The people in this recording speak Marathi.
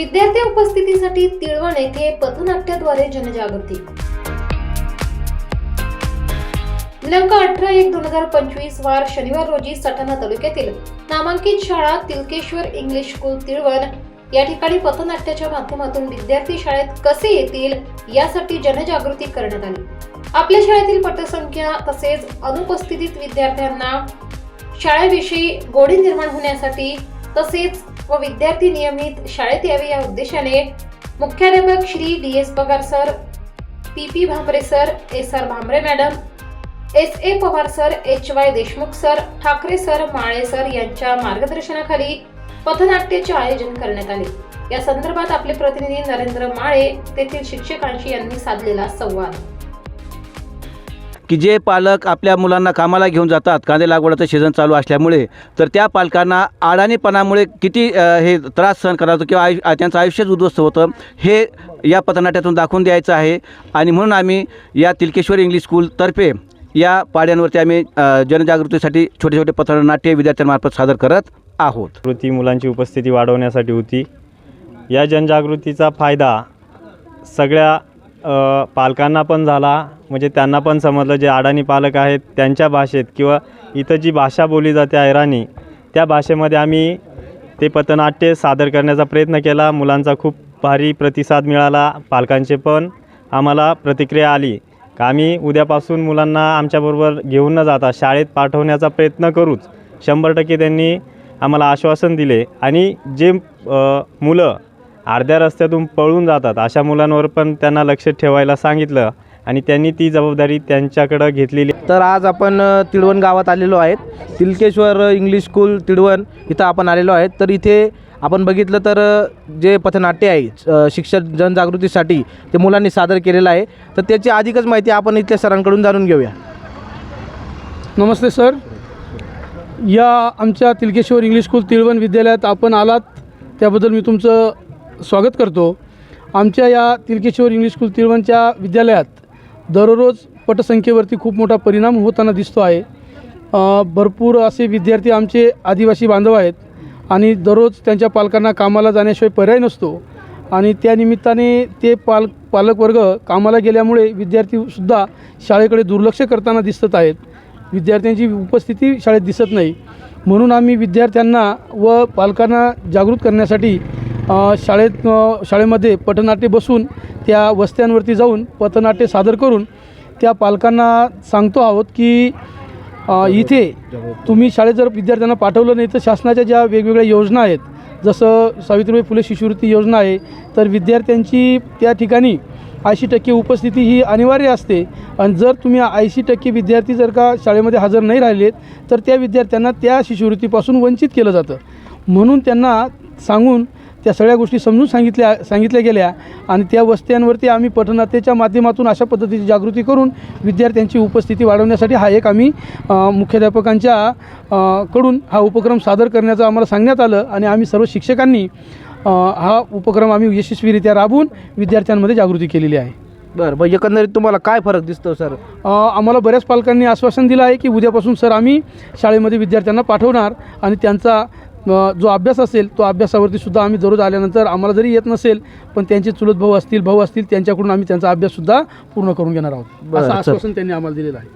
विद्यार्थी उपस्थितीसाठी तिळवण येथे पथनाट्याद्वारे जनजागृती. दिनांक अठरा एक दोन हजार पंचवीस वार शनिवार रोजी सटाणा तालुक्यातील नामांकित शाळा तिलकेश्वर इंग्लिश स्कूल तिळवण या ठिकाणी पथनाट्याच्या माध्यमातून विद्यार्थी शाळेत कसे येतील यासाठी जनजागृती करण्यात आली. आपल्या शाळेतील पटसंख्या तसेच अनुपस्थितीत विद्यार्थ्यांना शाळेविषयी गोडी निर्माण होण्यासाठी तसेच व विद्यार्थी नियमित शाळेत यावे या उद्देशाने मुख्याध्यापक Shri D S Pagar sir P P Bhambare sir S R Bhambare madam S A Pawar sir H Y Deshmukh sir Thackeray sir Male sir यांच्या मार्गदर्शनाखाली पथनाट्याचे आयोजन करण्यात आले. या संदर्भात आपले प्रतिनिधी नरेंद्र माळे तेथील शिक्षकांशी यांनी साधलेला संवाद. की जे पालक आपल्या मुलांना कामाला घेऊन जातात कांदे लागवडाचं सीझन चालू असल्यामुळे तर त्या पालकांना आडाणीपणामुळे किती हे त्रास सहन करावा किंवा आयु त्यांचं आयुष्यच उद्ध्वस्त होतं हे या पथनाट्यातून दाखवून द्यायचं आहे. आणि म्हणून आम्ही या तिलकेश्वर इंग्लिश स्कूलतर्फे या पाड्यांवरती आम्ही जनजागृतीसाठी छोटे छोटे पथनाट्य विद्यार्थ्यांमार्फत सादर करत आहोत. कृती मुलांची उपस्थिती वाढवण्यासाठी होती. या जनजागृतीचा फायदा सगळ्या पालकांना पण झाला. म्हणजे त्यांना पण समजलं जे अडाणी पालक आहेत त्यांच्या भाषेत किंवा इथं जी भाषा बोलली जाते अहिराणी त्या भाषेमध्ये आम्ही ते पथनाट्य सादर करण्याचा प्रयत्न केला. मुलांचा खूप भारी प्रतिसाद मिळाला पालकांचे पण. आम्हाला प्रतिक्रिया आली. का आम्ही उद्यापासून मुलांना आमच्याबरोबर घेऊन न जाता शाळेत पाठवण्याचा प्रयत्न करूच. शंभर टक्के त्यांनी आम्हाला आश्वासन दिले. आणि जे मुलं अर्ध्या रस्त्यातून पळून जातात. अशा मुलांवर पण त्यांना लक्ष ठेवायला सांगितलं आणि त्यांनी ती जबाबदारी त्यांच्याकडं घेतलेली. तर आज आपण अ, तिळवण गावात आलेलो आहेत. तिलकेश्वर इंग्लिश स्कूल तिळवण इथं आपण आलेलो आहेत. तर इथे आपण बघितलं तर जे पथनाट्य आहे अ, शिक्षक जनजागृतीसाठी ते मुलांनी सादर केलेलं आहे. तर त्याची अधिकच माहिती आपण इथल्या सरांकडून जाणून घेऊया. नमस्ते सर. या आमच्या तिलकेश्वर इंग्लिश स्कूल तिळवण विद्यालयात आपण आलात. त्याबद्दल मी तुमचं स्वागत करतो. आमच्या या तिलकेश्वर इंग्लिश स्कूल तिळवणच्या विद्यालयात दररोज पटसंख्येवरती खूप मोठा परिणाम होताना दिसतो आहे. भरपूर असे विद्यार्थी आमचे आदिवासी बांधव आहेत आणि दररोज त्यांच्या पालकांना कामाला जाण्याशिवाय पर्याय नसतो आणि त्यानिमित्ताने ते पाल पालकवर्ग कामाला गेल्यामुळे विद्यार्थीसुद्धा शाळेकडे दुर्लक्ष करताना दिसत आहेत. विद्यार्थ्यांची उपस्थिती शाळेत दिसत नाही. म्हणून आम्ही विद्यार्थ्यांना व पालकांना जागृत करण्यासाठी शाळेत शाळेमध्ये पथनाट्य बसून त्या वस्त्यांवरती जाऊन पथनाट्य सादर करून त्या पालकांना सांगतो आहोत की इथे तुम्ही शाळेत जर विद्यार्थ्यांना पाठवलं नाही तर शासनाच्या ज्या वेगवेगळ्या योजना आहेत जसं सावित्रीबाई फुले शिष्यवृत्ती योजना आहे तर विद्यार्थ्यांची त्या ठिकाणी ऐंशी टक्के उपस्थिती ही अनिवार्य असते. आणि जर तुम्ही ऐंशी टक्के विद्यार्थी जर का शाळेमध्ये हजर नाही राहिलेत तर त्या विद्यार्थ्यांना त्या शिष्यवृत्तीपासून वंचित केलं जातं. म्हणून त्यांना सांगून त्या सगळ्या गोष्टी समजून सांगितल्या सांगितल्या गेल्या आणि त्या वस्त्यांवरती आम्ही पठनाट्याच्या माध्यमातून अशा पद्धतीची जागृती करून विद्यार्थ्यांची उपस्थिती वाढवण्यासाठी हा एक आम्ही मुख्याध्यापकांच्या कडून हा उपक्रम सादर करण्याचं आम्हाला सांगण्यात आलं आणि आम्ही सर्व शिक्षकांनी हा उपक्रम आम्ही यशस्वीरित्या राबवून विद्यार्थ्यांमध्ये जागृती केलेली आहे. बरं मग एकंदरीत तुम्हाला काय फरक दिसतो सर? आम्हाला बऱ्याच पालकांनी आश्वासन दिलं आहे की उद्यापासून सर आम्ही शाळेमध्ये विद्यार्थ्यांना पाठवणार आणि त्यांचा जो अभ्यास असेल तो अभ्यासावरती सुद्धा आम्ही दररोज आल्यानंतर आम्हाला जरी येत नसेल पण त्यांचे चुलत भाऊ असतील भाऊ असतील त्यांच्याकडून आम्ही त्यांचा अभ्याससुद्धा पूर्ण करून घेणार आहोत असं. आश्वासन त्यांनी आम्हाला दिलेलं आहे